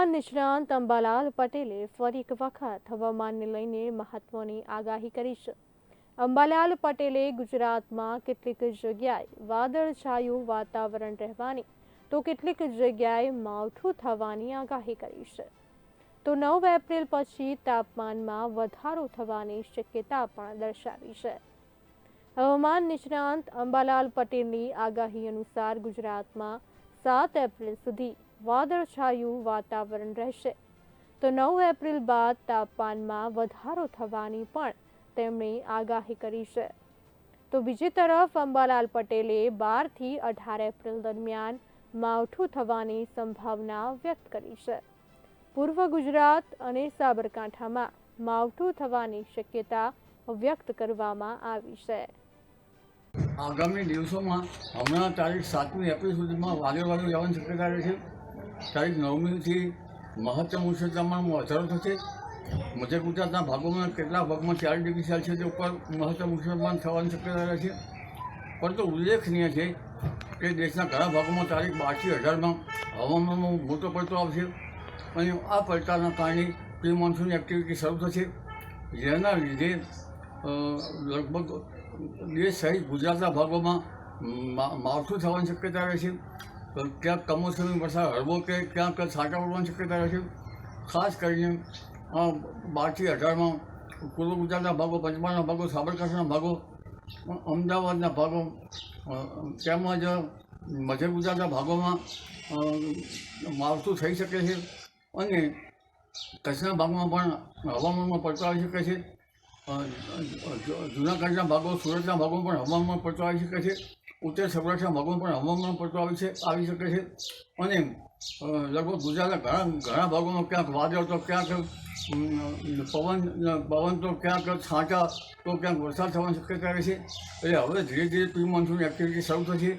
હવામાન નિષ્ણાંત અંબાલાલ પટેલે ફરી એક વખત હવામાનને લઈને મહત્વની આગાહી કરી છે. અંબાલાલ પટેલે ગુજરાતમાં કેટલીક જગ્યાએ વાદળછાયું વાતાવરણ રહેવાની તો કેટલીક જગ્યાએ માવઠું થવાની આગાહી કરી છે. તો નવ એપ્રિલ પછી તાપમાનમાં વધારો થવાની શક્યતા પણ દર્શાવી છે. હવામાન નિષ્ણાંત અંબાલાલ પટેલની આગાહી અનુસાર ગુજરાતમાં સાત એપ્રિલ સુધી વાદળછાયું વાતાવરણ રહેશે. તો નવ એપ્રિલ બાદ તાપમાનમાં વધારો થવાની પણ તેમણે આગાહી કરી છે. તો બીજી તરફ અંબાલાલ પટેલે બારથી અઢાર એપ્રિલ દરમિયાન માવઠું થવાની સંભાવના વ્યક્ત કરી છે. પૂર્વ ગુજરાત અને સાબરકાંઠામાં માવઠું થવાની શક્યતા વ્યક્ત કરવામાં આવી છે. આગામી દિવસોમાં હમણાં તારીખ સાતમી એપ્રિલ સુધીમાં વાદળવાળું જવાની શક્યતા છે. તારીખ નવમીથી મહત્તમ ઉષ્ણ તાપમાનમાં વધારો થશે. મધ્ય ગુજરાતના ભાગોમાં કેટલા ભાગમાં ચાર ડિગ્રી સેલ્સિયસ ઉપર મહત્તમ ઉષ્ણતામાન થવાની શક્યતા રહે છે. પરંતુ ઉલ્લેખનીય છે કે દેશના ઘણા ભાગોમાં તારીખ બારથી અઢારમાં હવામાનમાં મોટો પડતો આવશે અને આ પડતાના કારણે પ્રી મોન્સૂન એક્ટિવિટી શરૂ થશે. જેના લીધે લગભગ દેશ સહિત ગુજરાતના ભાગોમાં માવઠું થવાની શક્યતા રહે છે તો ક્યાંક કમોસમી વરસાદ હળવો કે ક્યાંક છાંટા પડવાની શક્યતા રહેશે? ખાસ કરીને બારથી અઢારમાં પૂર્વ ગુજરાતના ભાગો, પંચમહાલના ભાગો, સાબરકાંઠાના ભાગો, અમદાવાદના ભાગો તેમજ મધ્ય ગુજરાતના ભાગોમાં માવઠું થઈ શકે છે અને કચ્છના ભાગમાં પણ હવામાનમાં પડતો આવી શકે છે. જૂનાગઢના ભાગો, સુરતના ભાગોમાં પણ હવામાનમાં પડતો આવી શકે છે. ઉત્તર સૌરાષ્ટ્રના ભાગોમાં પણ હવામાન પડતો આવી છે, આવી શકે છે. અને લગભગ ગુજરાતના ઘણા ઘણા ભાગોમાં ક્યાંક વાદળ તો ક્યાંક પવન પવન તો ક્યાંક છાંટા તો ક્યાંક વરસાદ થવાની શક્યતા રહે છે. એટલે હવે ધીરે ધીરે પ્રી મોન્સૂન એક્ટિવિટી શરૂ થશે.